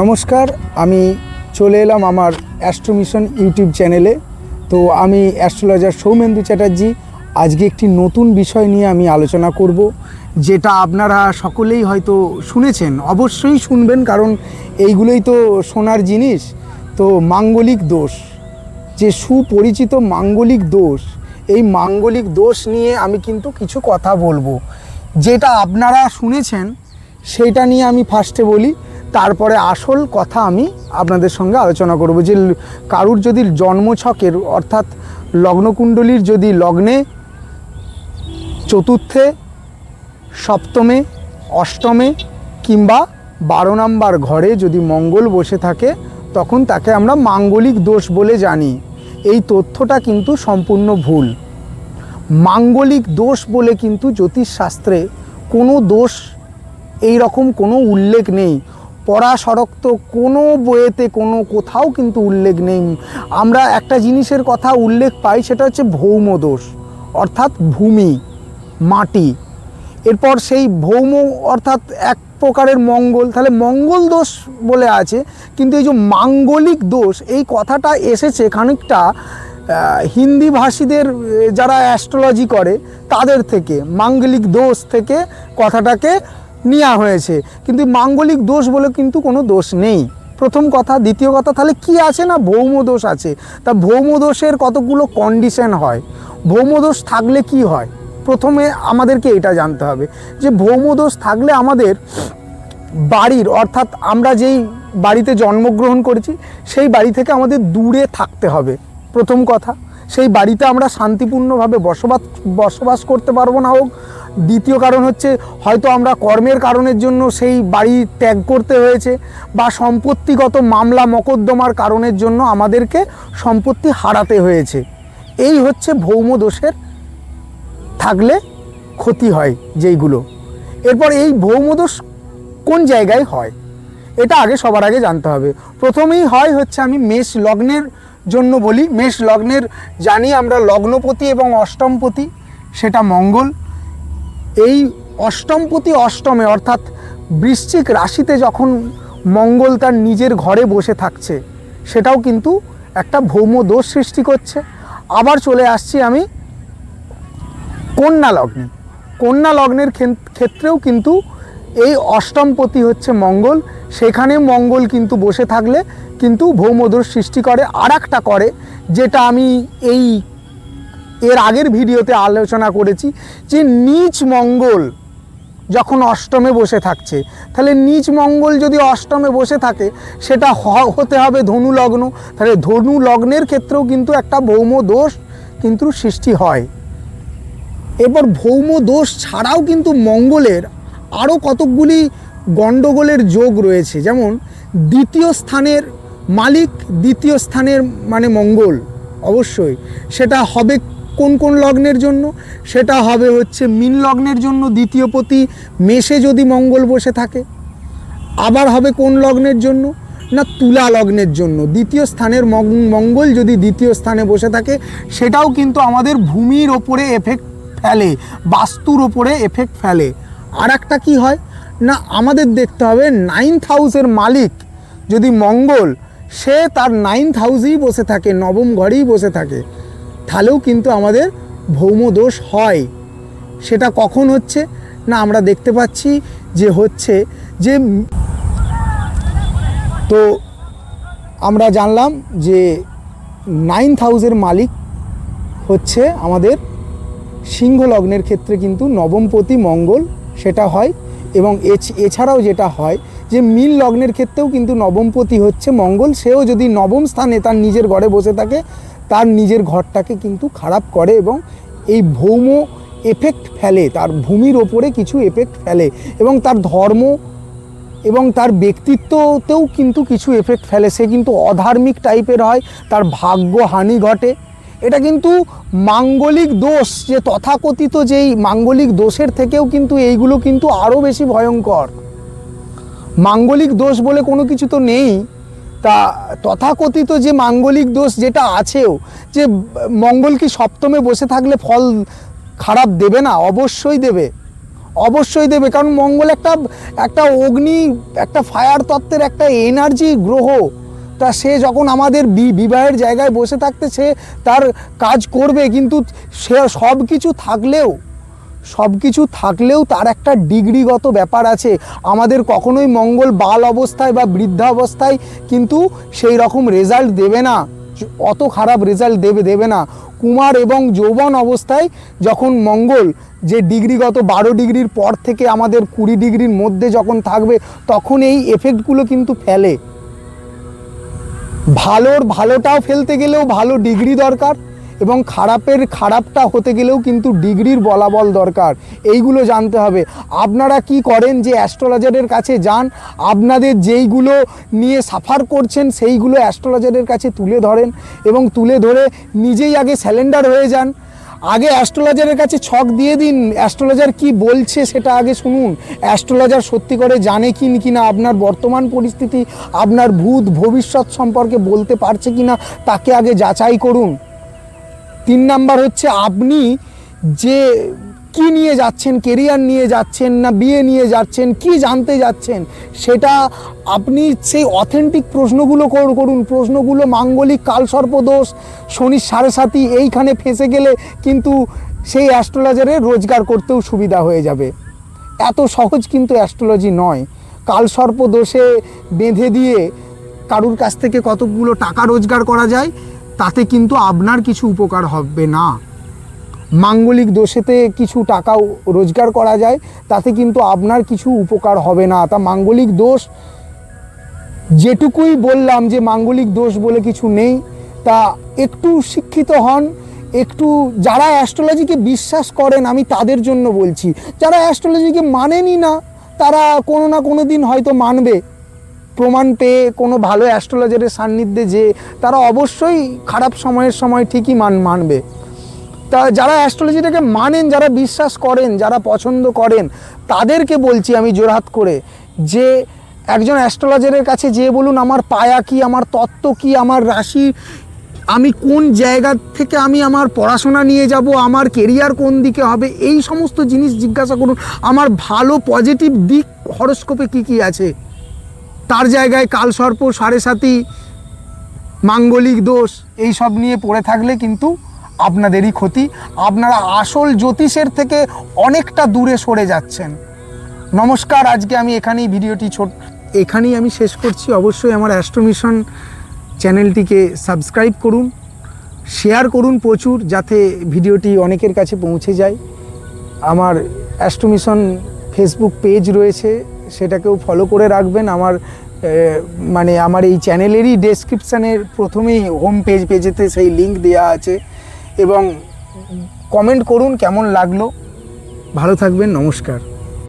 নমস্কার, আমি চলে এলাম আমার অ্যাস্ট্রোমিশন ইউটিউব চ্যানেলে। তো আমি অ্যাস্ট্রোলজার সৌমেন্দু চ্যাটার্জি। আজকে একটি নতুন বিষয় নিয়ে আমি আলোচনা করব, যেটা আপনারা সকলেই হয়তো শুনেছেন। অবশ্যই শুনবেন, কারণ এইগুলোই তো শোনার জিনিস। তো মাঙ্গলিক দোষ, যে সুপরিচিত মাঙ্গলিক দোষ, এই মাঙ্গলিক দোষ নিয়ে আমি কিন্তু কিছু কথা বলব। যেটা আপনারা শুনেছেন সেইটা নিয়ে আমি ফার্স্টে বলি। তারপরে আসল কথা আমি আপনাদের সঙ্গে আলোচনা করব যে কারুর যদি জন্মছকের অর্থাৎ লগ্নকুণ্ডলীর যদি লগ্নে চতুর্থে, সপ্তমে, অষ্টমে কিংবা বারো নাম্বার ঘরে যদি মঙ্গল বসে থাকে, তখন তাকে আমরা মাঙ্গলিক দোষ বলে জানি। এই তথ্যটা কিন্তু সম্পূর্ণ ভুল। মাঙ্গলিক দোষ বলে কিন্তু জ্যোতিষশাস্ত্রে কোনো দোষ এই রকম কোনো উল্লেখ নেই। পড়াশরক্ত কোনো বইয়েতে কোনো কোথাও কিন্তু উল্লেখ নেই। আমরা একটা জিনিসের কথা উল্লেখ পাই, সেটা হচ্ছে ভৌম দোষ, অর্থাৎ ভূমি, মাটি। এরপর সেই ভৌম অর্থাৎ এক প্রকারের মঙ্গল, তাহলে মঙ্গল দোষ বলে আছে, কিন্তু এই যে মাঙ্গলিক দোষ, এই কথাটা এসেছে খানিকটা হিন্দি ভাষীদের, যারা অ্যাস্ট্রোলজি করে, তাদের থেকে, মাঙ্গলিক দোষ থেকে কথাটাকে নেওয়া হয়েছে। কিন্তু মাঙ্গলিক দোষ বলে কিন্তু কোনো দোষ নেই। প্রথম কথা, দ্বিতীয় কথা, তাহলে কি আছে না ভৌম দোষ আছে? তা ভৌম দোষের কতগুলো কন্ডিশন হয়? ভৌম দোষ থাকলে কি হয়? প্রথমে আমাদেরকে এটা জানতে হবে যে ভৌম দোষ থাকলে আমাদের বাড়ির, অর্থাৎ আমরা যেই বাড়িতে জন্মগ্রহণ করেছি, সেই বাড়ি থেকে আমাদের দূরে থাকতে হবে। প্রথম কথা, সেই বাড়িতে আমরা শান্তিপূর্ণভাবে বসবাস বসবাস করতে পারব না হোক দ্বিতীয় কারণ হচ্ছে হয়তো আমরা কর্মের কারণের জন্য সেই বাড়ি ত্যাগ করতে হয়েছে বা সম্পত্তিগত মামলা মকদ্দমার কারণের জন্য আমাদেরকে সম্পত্তি হারাতে হয়েছে। এই হচ্ছে ভৌম দোষের থাকলে ক্ষতি হয় যেইগুলো। এরপর এই ভৌমদোষ কোন জায়গায় হয়? এটা আগে সবার আগে জানতে হবে। প্রথমেই হয় হচ্ছে আমি মেষ লগ্নের জন্য বলি। মেষ লগ্নের জানি আমরা লগ্নপতি এবং অষ্টমপতি, সেটা মঙ্গল। এই অষ্টমপতি অষ্টমে, অর্থাৎ বৃশ্চিক রাশিতে যখন মঙ্গল তার নিজের ঘরে বসে থাকছে, সেটাও কিন্তু একটা ভৌম দোষ সৃষ্টি করছে। আবার চলে আসছি আমি কন্যা লগ্নে। কন্যা লগ্নের ক্ষেত্রেও কিন্তু এই অষ্টমপতি হচ্ছে মঙ্গল। সেখানে মঙ্গল কিন্তু বসে থাকলে কিন্তু ভৌমদোষ সৃষ্টি করে আর করে, যেটা আমি এই এর আগের ভিডিওতে আলোচনা করেছি যে নিচ মঙ্গল যখন অষ্টমে বসে থাকছে, তাহলে নিচ মঙ্গল যদি অষ্টমে বসে থাকে, সেটা হতে হবে ধনু লগ্ন। তাহলে ধনু লগ্নের ক্ষেত্রেও কিন্তু একটা ভৌম দোষ কিন্তু সৃষ্টি হয়। এরপর ভৌম দোষ ছাড়াও কিন্তু মঙ্গলের আরও কতকগুলি গণ্ডগোলের যোগ রয়েছে। যেমন দ্বিতীয় স্থানের মালিক, দ্বিতীয় স্থানের মানে মঙ্গল, অবশ্যই। সেটা হবে কোন কোন লগ্নের জন্য? সেটা হবে হচ্ছে মিন লগ্নের জন্য দ্বিতীয় পতি, মেষে যদি মঙ্গল বসে থাকে। আবার হবে কোন লগ্নের জন্য? না, তুলা লগ্নের জন্য। দ্বিতীয় স্থানের মঙ্গল যদি দ্বিতীয় স্থানে বসে থাকে, সেটাও কিন্তু আমাদের ভূমির ওপরে এফেক্ট ফেলে, বাস্তুর ওপরে এফেক্ট ফেলে। আর একটা কী হয়? না, আমাদের দেখতে হবে নাইন্থ হাউসের মালিক যদি মঙ্গল, সে তার নাইন্থ হাউসেই বসে থাকে, নবম ঘরেই বসে থাকে। তাহলেও কিন্তু আমাদের ভৌম দোষ হয়। সেটা কখন হচ্ছে? না, আমরা দেখতে পাচ্ছি যে হচ্ছে যে তো আমরা জানলাম যে নাইন্থ হাউসের মালিক হচ্ছে আমাদের সিংহ লগ্নের ক্ষেত্রে কিন্তু নবমপতি মঙ্গল, সেটা হয়। এবং এছ- এছাড়াও যেটা হয় যে মিল লগ্নের ক্ষেত্রেও কিন্তু নবমপতি হচ্ছে মঙ্গল, সেও যদি নবম স্থানে তার নিজের ঘরে বসে থাকে তার নিজের ঘরটাকে কিন্তু খারাপ করে এবং এই ভৌম এফেক্ট ফেলে, তার ভূমির ওপরে কিছু এফেক্ট ফেলে এবং তার ধর্ম এবং তার ব্যক্তিত্বতেও কিন্তু কিছু এফেক্ট ফেলে। সে কিন্তু অধার্মিক টাইপের হয়, তার ভাগ্য হানি ঘটে। এটা কিন্তু মাঙ্গলিক দোষ, যে তথাকথিত যেই মাঙ্গলিক দোষের থেকেও কিন্তু এইগুলো কিন্তু আরও বেশি ভয়ঙ্কর। মাঙ্গলিক দোষ বলে কোনো কিছু তো নেই। তা তথাকথিত যে মাঙ্গলিক দোষ যেটা আছেও, যে মঙ্গল কি সপ্তমে বসে থাকলে ফল খারাপ দেবে না? অবশ্যই দেবে। অবশ্যই দেবে, কারণ মঙ্গল একটা একটা অগ্নি, একটা ফায়ার তত্ত্বের একটা এনার্জি গ্রহ। তা সে যখন আমাদের বিবাহের জায়গায় বসে থাকতে সে তার কাজ করবে, কিন্তু সে সব কিছু থাকলেও সব কিছু থাকলেও তার একটা ডিগ্রিগত ব্যাপার আছে। আমাদের কখনোই মঙ্গল বাল অবস্থায় বা বৃদ্ধা অবস্থায় কিন্তু সেই রকম রেজাল্ট দেবে না। অত খারাপ রেজাল্ট দেবে দেবে না। কুমার এবং যৌবন অবস্থায় যখন মঙ্গল যে ডিগ্রিগত বারো ডিগ্রির পর থেকে আমাদের কুড়ি ডিগ্রির মধ্যে যখন থাকবে, তখন এই এফেক্টগুলো কিন্তু ফেলে। ভালোর ভালোটাও ফেলতে গেলেও ভালো ডিগ্রি দরকার। এবং খারাপের খারাপটা হতে গেলেও কিন্তু ডিগ্রির বলাবল দরকার। এইগুলো জানতে হবে। আপনারা কি করেন যে অ্যাস্ট্রোলজারের কাছে যান? আপনাদের যেইগুলো নিয়ে সাফার করছেন, সেইগুলো অ্যাস্ট্রোলজারের কাছে তুলে ধরেন এবং তুলে ধরে নিজেই আগে স্যালেন্ডার হয়ে যান। আগে অ্যাস্ট্রোলজারের কাছে ছক দিয়ে দিন। অ্যাস্ট্রোলজার কি বলছে সেটা আগে শুনুন। অ্যাস্ট্রোলজার সত্যি করে জানে কি কি না, আপনার বর্তমান পরিস্থিতি, আপনার ভূত ভবিষ্যৎ সম্পর্কে বলতে পারছে কি না, তাকে আগে যাচাই করুন। তিন নাম্বার হচ্ছে আপনি যে কি নিয়ে যাচ্ছেন কেরিয়ার নিয়ে যাচ্ছেন না বিয়ে নিয়ে যাচ্ছেন, কি জানতে যাচ্ছেন, সেটা আপনি সেই অথেন্টিক প্রশ্নগুলো কর- করুন। প্রশ্নগুলো মাঙ্গলিক কালসর্পদোষ শনির সাড়ে সাথী এইখানে ফেঁসে গেলে কিন্তু সেই অ্যাস্ট্রোলজারে রোজগার করতেও সুবিধা হয়ে যাবে। এত সহজ কিন্তু অ্যাস্ট্রোলজি নয়। কালসর্প দোষে বেঁধে দিয়ে কারুর কাছ থেকে কতগুলো টাকা রোজগার করা যায় তাতে কিন্তু আপনার কিছু উপকার হবে না। মাঙ্গলিক দোষেতে কিছু টাকা রোজগার করা যায়, তাতে কিন্তু আপনার কিছু উপকার হবে না। তা মাঙ্গলিক দোষ, যেটুকুই বললাম যে মাঙ্গলিক দোষ বলে কিছু নেই, তা একটু শিক্ষিত হন, একটু যারা অ্যাস্ট্রোলজিকে বিশ্বাস করেন, আমি তাদের জন্য বলছি, যারা অ্যাস্ট্রোলজিকে মানেনই না, তারা কোনো না কোনো দিন হয়তো মানবে। প্রমাণ পেয়ে কোনো ভালো অ্যাস্ট্রোলজারের সান্নিধ্যে যে তারা অবশ্যই খারাপ সময়ের সময় ঠিকই মান মানবে। তা যারা অ্যাস্ট্রোলজিটাকে মানেন, যারা বিশ্বাস করেন, যারা পছন্দ করেন, তাদেরকে বলছি আমি জোরহাত করে যে একজন অ্যাস্ট্রোলজারের কাছে যেয়ে বলুন, আমার পায়া কি, আমার তত্ত্ব কি, আমার রাশি, আমি কোন জায়গা থেকে আমি আমার পড়াশোনা নিয়ে যাব, আমার কেরিয়ার কোন দিকে হবে, এই সমস্ত জিনিস জিজ্ঞাসা করুন। আমার ভালো পজিটিভ দিক হরস্কোপে কি কি আছে? তার জায়গায় কালসর্প সাড়ে সাথী মাঙ্গলিক দোষ এই সব নিয়ে পড়ে থাকলে কিন্তু আপনাদেরই ক্ষতি। আপনারা আসল জ্যোতিষের থেকে অনেকটা দূরে সরে যাচ্ছেন। নমস্কার, আজকে আমি এখানেই ভিডিওটি ছোট এখানেই আমি শেষ করছি। অবশ্যই আমার অ্যাস্ট্রোমিশন চ্যানেলটিকে সাবস্ক্রাইব করুন, শেয়ার করুন প্রচুর, যাতে ভিডিওটি অনেকের কাছে পৌঁছে যায়। আমার অ্যাস্ট্রোমিশন ফেসবুক পেজ রয়েছে। সেটাকেও ফলো করে রাখবেন। আমার মানে আমার এই চ্যানেলেরই ডেসক্রিপশানের প্রথমেই হোম পেজ পেজেতে সেই লিঙ্ক দেওয়া আছে। এবং কমেন্ট করুন কেমন লাগল। ভালো থাকবেন, নমস্কার।